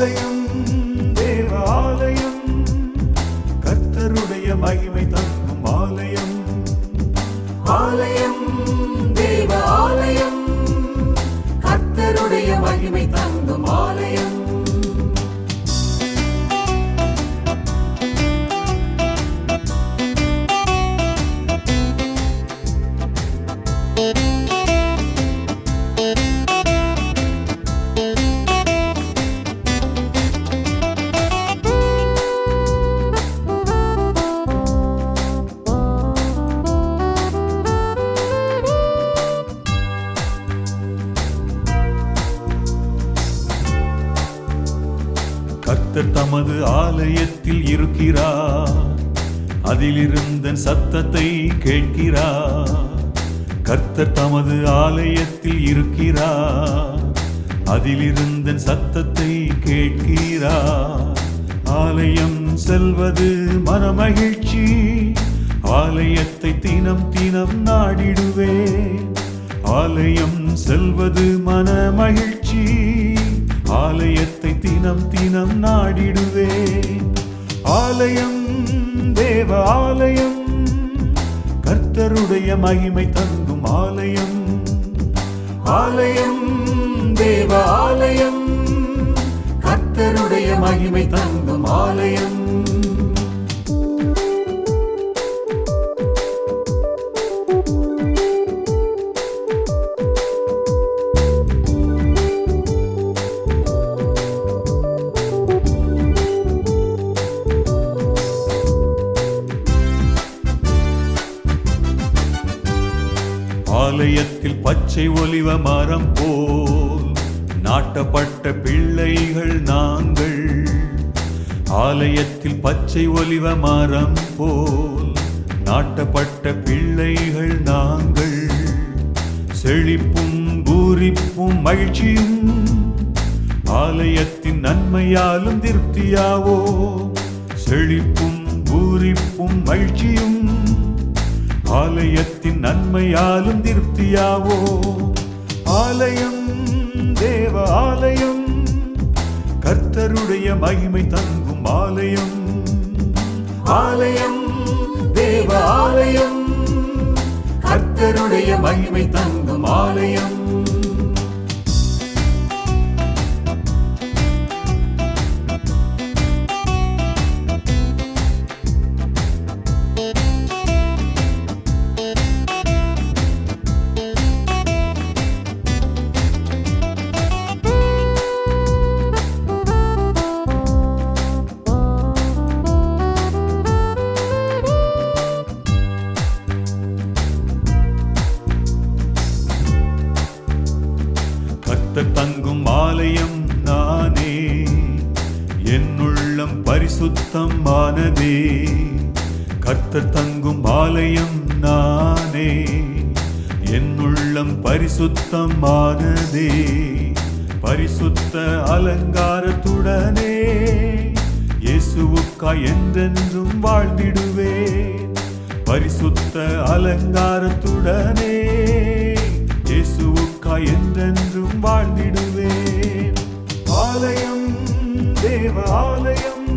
ஆலயம் தேவாலயம் கர்த்தருடைய மகிமை தந்த கர்த்தர் தமது ஆலயத்தில் இருக்கிறார். அதிலிருந்த சத்தத்தை கேட்கிறார். கர்த்தர் தமது ஆலயத்தில் இருக்கிறார். அதிலிருந்த சத்தத்தை கேட்கிறார். ஆலயம் செல்வது மனமகிழ்ச்சி. ஆலயத்தை தினம் தினம் நாடிடுவேன். ஆலயம் செல்வது மனமகிழ்ச்சி. ஆலயத்தை தினம் தினம் நாடிடுவேன். ஆலயம் தேவ ஆலயம் கர்த்தருடைய மகிமை தங்கும் ஆலயம். ஆலயம் தேவ ஆலயம் கர்த்தருடைய மகிமை தங்கும் ஆலயம். ஆலயத்தில் பச்சை ஒலிவ மரம் போல் நாட்டப்பட்ட பிள்ளைகள் நாங்கள். ஆலயத்தில் பச்சை ஒலிவ மரம் போல் நாட்டப்பட்ட பிள்ளைகள் நாங்கள். செழிப்பும் பூரிப்பும் மகிழ்ச்சியும் ஆலயத்தின் நன்மையாலும் திருப்தியாவோ. செழிப்பும் பூரிப்பும் மகிழ்ச்சியும் ஆலயத்தின் நன்மையாலும் திருப்தியாவோ? ஆலயம் தேவ ஆலயம் கர்த்தருடைய மகிமை தங்கும் ஆலயம். ஆலயம் தேவ ஆலயம் கர்த்தருடைய மகிமை தங்கும் ஆலயம். கர்த்தர் தங்கும் ஆலயம் நானே. என் உள்ளம் பரிசுத்தம் ஆனதே கர்த்தர் தங்கும் ஆலயம் நானே. என் உள்ளம் பரிசுத்தம் ஆனதே பரிசுத்த அலங்காரத்துடனே. இயேசுவுக்காய் என்றென்றும் வாழ்ந்திடுவேன் பரிசுத்த அலங்காரத்துடனே. இயேசுவுக்காய் என்றென்றும் வாழ்ந்திடுவேன். ஆலயம் தேவாலயம்